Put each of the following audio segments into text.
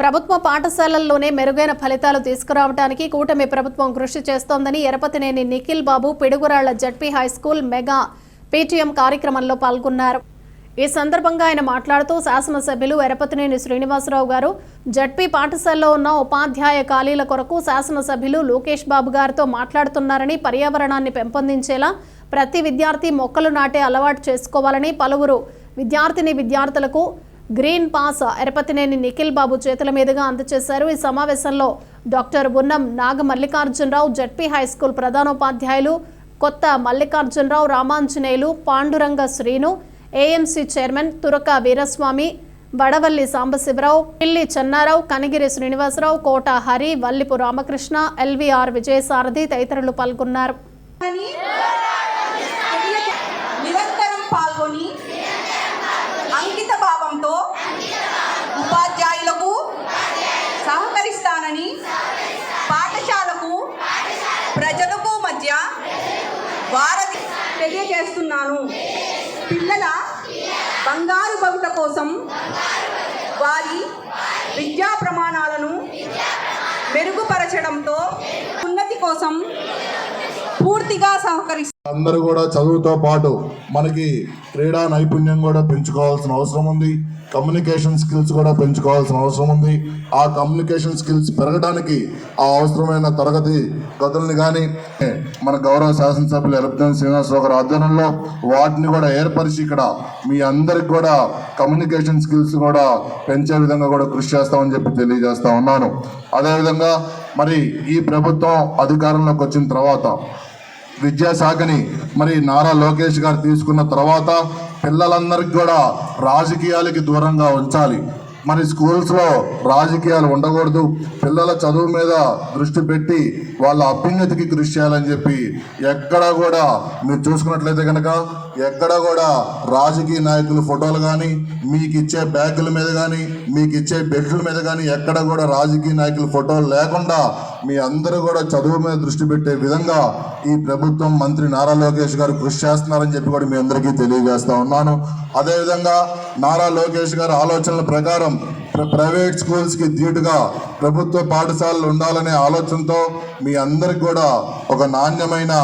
ప్రభుత్వ పాఠశాలల్లోనే మెరుగైన ఫలితాలు తీసుకురావడానికి కూటమి ప్రభుత్వం కృషి చేస్తోందని Yarapathineni Nikhil Babu Piduguralla ZP high school mega PTM కార్యక్రమంలో పాల్గొన్నారు. ఈ సందర్భంగా ఆయన మాట్లాడుతూ శాసనసభ్యులు ఎరపతినేని శ్రీనివాసరావు గారు జడ్పీ పాఠశాలలో ఉన్న ఉపాధ్యాయ ఖాళీల కొరకు శాసనసభ్యులు లోకేష్ బాబు గారితో మాట్లాడుతున్నారని పర్యావరణాన్ని పెంపొందించేలా ప్రతి విద్యార్థి మొక్కలు నాటే అలవాటు చేసుకోవాలని పలువురు విద్యార్థిని విద్యార్థులకు గ్రీన్ పాస్ ఎరపతినేని నిఖిల్ బాబు చేతుల మీదుగా అందజేశారు. ఈ సమావేశంలో డాక్టర్ ఉన్నం నాగ మల్లికార్జునరావు జడ్పీ హైస్కూల్ ప్రధానోపాధ్యాయులు Kotha Mallikarjuna Rao Ramanjaneyulu Panduranga Srinu AMC chairman Turaka Veeraswamy Vadavalli Sambasiva Rao Pilli Chenna Rao Kanigiri Srinivasa Rao Kota Hari Vallipu Ramakrishna LVR Vijayasarathi తదితరులు పాల్గొన్నారు. వారధి తెలియజేస్తున్నాను. పిల్లల బంగారు భవిత కోసం వారి విద్యా ప్రమాణాలను మెరుగుపరచడంతో ఉన్నతి కోసం పూర్తిగా సహకరిస్తారు అందరూ కూడా చదువుతో పాటు మనకి క్రీడా నైపుణ్యం కూడా పెంచుకోవాల్సిన అవసరం ఉంది. కమ్యూనికేషన్ స్కిల్స్ కూడా పెంచుకోవాల్సిన అవసరం ఉంది. ఆ కమ్యూనికేషన్ స్కిల్స్ పెరగడానికి ఆ అవసరమైన తరగతి గదుల్ని కానీ మన గౌరవ శాసనసభ్యులు ఎరపతిని శ్రీనివాసరావు గారి ఆధ్వర్యంలో వాటిని కూడా ఏర్పరిచి ఇక్కడ మీ అందరికి కూడా కమ్యూనికేషన్ స్కిల్స్ కూడా పెంచే విధంగా కూడా కృషి చేస్తామని చెప్పి తెలియజేస్తా ఉన్నాను. అదేవిధంగా మరి ఈ ప్రభుత్వం అధికారంలోకి వచ్చిన తర్వాత విద్యాశాఖని మరి నారా లోకేష్ గారు తీసుకున్న తర్వాత పిల్లలందరికీ కూడా రాజకీయాలకి దూరంగా ఉంచాలి. మరి స్కూల్స్లో రాజకీయాలు ఉండకూడదు. పిల్లల చదువు మీద దృష్టి పెట్టి వాళ్ళ అభ్యున్నతికి కృషి చేయాలని చెప్పి ఎక్కడా కూడా మీరు చూసుకున్నట్లయితే కనుక ఎక్కడ కూడా రాజకీయ నాయకుల ఫోటోలు కానీ మీకు ఇచ్చే బ్యాగుల మీద కానీ మీకు ఇచ్చే బెల్ట్ల మీద కానీ ఎక్కడ కూడా రాజకీయ నాయకుల ఫోటోలు లేకుండా మీ అందరూ కూడా చదువు మీద దృష్టి పెట్టే విధంగా ఈ ప్రభుత్వం మంత్రి నారా లోకేష్ గారు కృషి చేస్తున్నారని చెప్పి కూడా మీ అందరికీ తెలియజేస్తా ఉన్నాను. అదేవిధంగా నారా లోకేష్ గారి ఆలోచనల ప్రకారం ప్రైవేట్ స్కూల్స్కి ధీటుగా ప్రభుత్వ పాఠశాలలు ఉండాలనే ఆలోచనతో మీ అందరికి కూడా ఒక నాణ్యమైన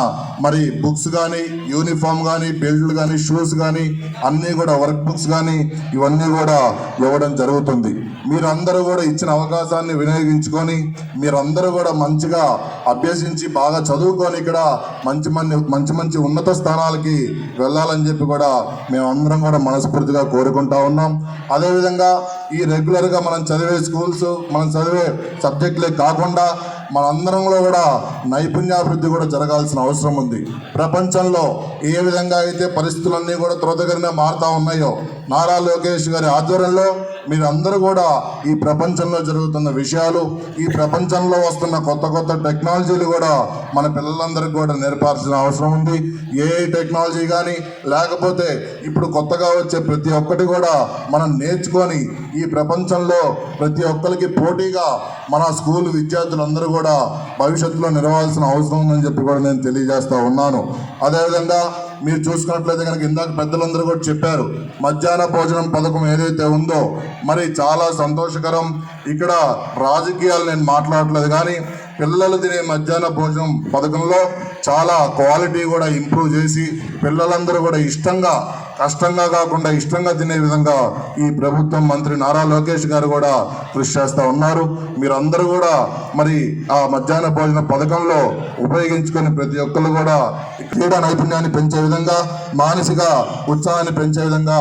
మరి బుక్స్ కానీ యూనిఫామ్ కానీ బెల్ట్లు కానీ షూస్ కానీ అన్నీ కూడా వర్క్ బుక్స్ కానీ ఇవన్నీ కూడా ఇవ్వడం జరుగుతుంది. మీరందరూ కూడా ఇచ్చిన అవకాశాన్ని వినియోగించుకొని మీరందరూ కూడా మంచిగా అభ్యసించి బాగా చదువుకొని ఇక్కడ మంచి మంది మంచి మంచి ఉన్నత స్థానాలకి వెళ్ళాలని చెప్పి కూడా మేమందరం కూడా మనస్ఫూర్తిగా కోరుకుంటా ఉన్నాం. అదేవిధంగా ఈ రెగ్యులర్ నేరుగా మనం చదివే స్కూల్స్ మనం చదివే సబ్జెక్టులే కాకుండా మనందరంలో కూడా నైపుణ్యాభివృద్ధి కూడా జరగాల్సిన అవసరం ఉంది. ప్రపంచంలో ఏ విధంగా అయితే పరిస్థితులన్నీ కూడా త్వరతగతిన మారుతా ఉన్నాయో నారా లోకేష్ గారి ఆధ్వర్యంలో మీరందరూ కూడా ఈ ప్రపంచంలో జరుగుతున్న విషయాలు ఈ ప్రపంచంలో వస్తున్న కొత్త కొత్త టెక్నాలజీలు కూడా మన పిల్లలందరికీ కూడా నేర్పాల్సిన అవసరం ఉంది. ఏ టెక్నాలజీ కానీ లేకపోతే ఇప్పుడు కొత్తగా వచ్చే ప్రతి ఒక్కటి కూడా మనం నేర్చుకొని ఈ ప్రపంచంలో ప్రతి ఒక్కరికి పోటీగా మన స్కూల్ విద్యార్థులందరూ కూడా భవిష్యత్తులో నిలవాల్సిన అవసరం ఉందని చెప్పి కూడా నేను తెలియజేస్తా ఉన్నాను. అదేవిధంగా మీరు చూసుకున్నట్లయితే కనుక ఇందాక పెద్దలందరూ కూడా చెప్పారు మధ్యాహ్న భోజనం పథకం ఏదైతే ఉందో మరి చాలా సంతోషకరం. ఇక్కడ రాజకీయాలు నేను మాట్లాడట్లేదు కానీ పిల్లలు తినే మధ్యాహ్న భోజనం పథకంలో చాలా క్వాలిటీ కూడా ఇంప్రూవ్ చేసి పిల్లలందరూ కూడా ఇష్టంగా కష్టంగా కాకుండా ఇష్టంగా తినే విధంగా ఈ ప్రభుత్వం మంత్రి నారా లోకేష్ గారు కూడా కృషి చేస్తూ ఉన్నారు. మీరందరూ కూడా మరి ఆ మధ్యాహ్న భోజన పథకంలో ఉపయోగించుకొని ప్రతి ఒక్కరు కూడా క్రీడా నైపుణ్యాన్ని పెంచే విధంగా మానసిక ఉత్సాహాన్ని పెంచే విధంగా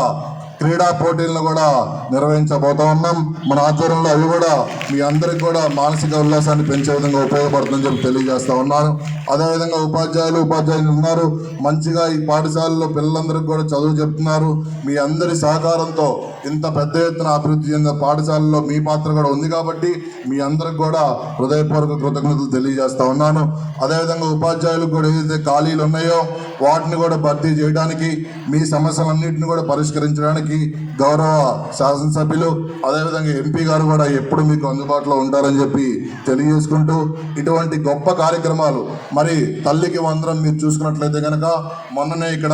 క్రీడా పోటీలను కూడా నిర్వహించబోతా ఉన్నాం. మన ఆధ్వర్యంలో అవి కూడా మీ అందరికి కూడా మానసిక ఉల్లాసాన్ని పెంచే విధంగా ఉపయోగపడుతుందని చెప్పి తెలియజేస్తా ఉన్నాను. అదేవిధంగా ఉపాధ్యాయులు ఉపాధ్యాయులు ఉన్నారు. మంచిగా ఈ పాఠశాలలో పిల్లలందరికీ కూడా చదువు చెప్తున్నారు. మీ అందరి సహకారంతో ఇంత పెద్ద ఎత్తున అభివృద్ధి చెందిన పాఠశాలలో మీ పాత్ర కూడా ఉంది కాబట్టి మీ అందరికి కూడా హృదయపూర్వక కృతజ్ఞతలు తెలియజేస్తా ఉన్నాను. అదేవిధంగా ఉపాధ్యాయులకు కూడా ఏదైతే ఖాళీలు ఉన్నాయో వాటిని కూడా భర్తీ చేయడానికి మీ సమస్యలన్నింటిని కూడా పరిష్కరించడానికి గౌరవ శాసనసభ్యులు అదేవిధంగా ఎంపీ గారు కూడా ఎప్పుడు మీకు అందుబాటులో ఉంటారని చెప్పి తెలియజేసుకుంటూ ఇటువంటి గొప్ప కార్యక్రమాలు మరి తల్లికి వందరం మీరు చూసుకున్నట్లయితే కనుక మొన్ననే ఇక్కడ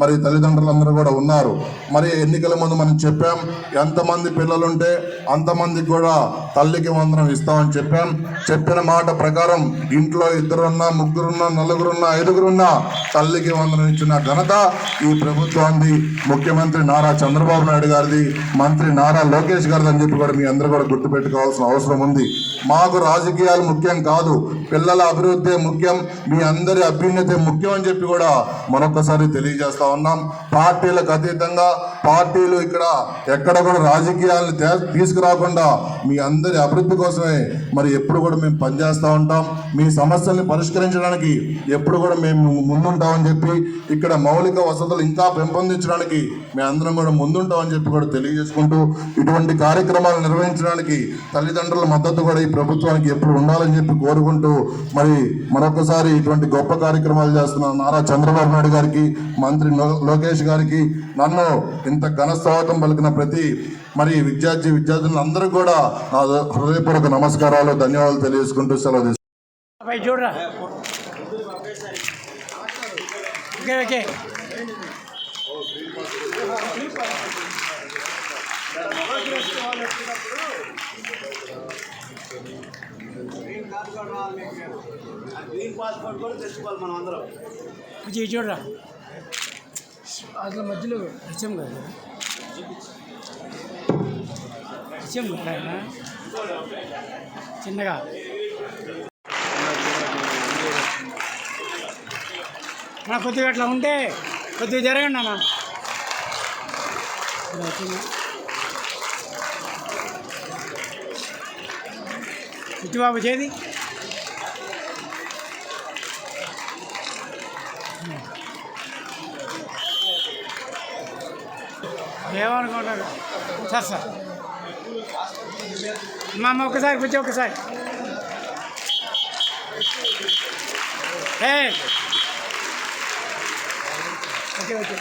మరి తల్లిదండ్రులందరూ కూడా ఉన్నారు. మరి ఎన్నికల ముందు మనం చెప్పాం ఎంతమంది పిల్లలుంటే అంతమందికి కూడా తల్లికి వందనం ఇస్తామని చెప్పాం. చెప్పిన మాట ప్రకారం ఇంట్లో ఇద్దరున్నా ముగ్గురున్నా నలుగురున్నా ఐదుగురున్నా తల్లికి వందనం ఇచ్చిన ఘనత ఈ ప్రభుత్వాన్ని ముఖ్యమంత్రి నారా చంద్రబాబు నాయుడు గారిది మంత్రి నారా లోకేష్ గారిది అని చెప్పి కూడా మీ అందరూ కూడా చేసుకోవాల్సిన అవసరం ఉంది. మాకు రాజకీయాలు ముఖ్యం కాదు. పిల్లల అభివృద్ధి ముఖ్యం. మీ అందరి అభ్యున్నతే ముఖ్యం అని చెప్పి కూడా మరొకసారి తెలియజేస్తా ఉన్నాం. పార్టీలకు అతీతంగా పార్టీలు ఇక్కడ ఎక్కడ కూడా రాజకీయాలను తీసుకురాకుండా మీ అందరి అభివృద్ధి కోసమే మరి ఎప్పుడు కూడా మేము పనిచేస్తూ ఉంటాం. మీ సమస్యల్ని పరిష్కరించడానికి ఎప్పుడు కూడా మేము ముందుంటామని చెప్పి ఇక్కడ మౌలిక వసతులు ఇంకా పెంపొందించడానికి మేము అందరం కూడా ముందుంటామని చెప్పి కూడా తెలియజేసుకుంటూ ఇటువంటి కార్యక్రమాలు నిర్వహించడానికి తల్లిదండ్రుల మద్దతు కూడా ఈ ప్రభుత్వానికి ఎప్పుడు ఉండాలని చెప్పి కోరుకుంటూ మరి మరొకసారి ఇటువంటి గొప్ప కార్యక్రమాలు చేస్తున్న నారా చంద్రబాబు నాయుడు గారికి మంత్రి లో- లోకేష్ గారికి నన్ను ఇంత ఘన స్వాగతం పలికిన ప్రతి మరి విద్యార్థి విద్యార్థులందరూ కూడా నా హృదయపూర్వక నమస్కారాలు ధన్యవాదాలు తెలియజేసుకుంటూ సెలవు తీసుకుంటున్నాను. విజయ్ చూడరా అట్లా మధ్యలో హెచ్ఎం కాదు హెచ్ఎం కదా చిన్నగా. కొద్దిగా అట్లా ఉంటే కొద్దిగా జరగండి అన్న. ఇటుబాబు చేది ఏమనుకుంటారు సార్ సార్ మా అమ్మ ఒకసారి కూర్చో ఒకసారి ఏ ఓకే ఓకే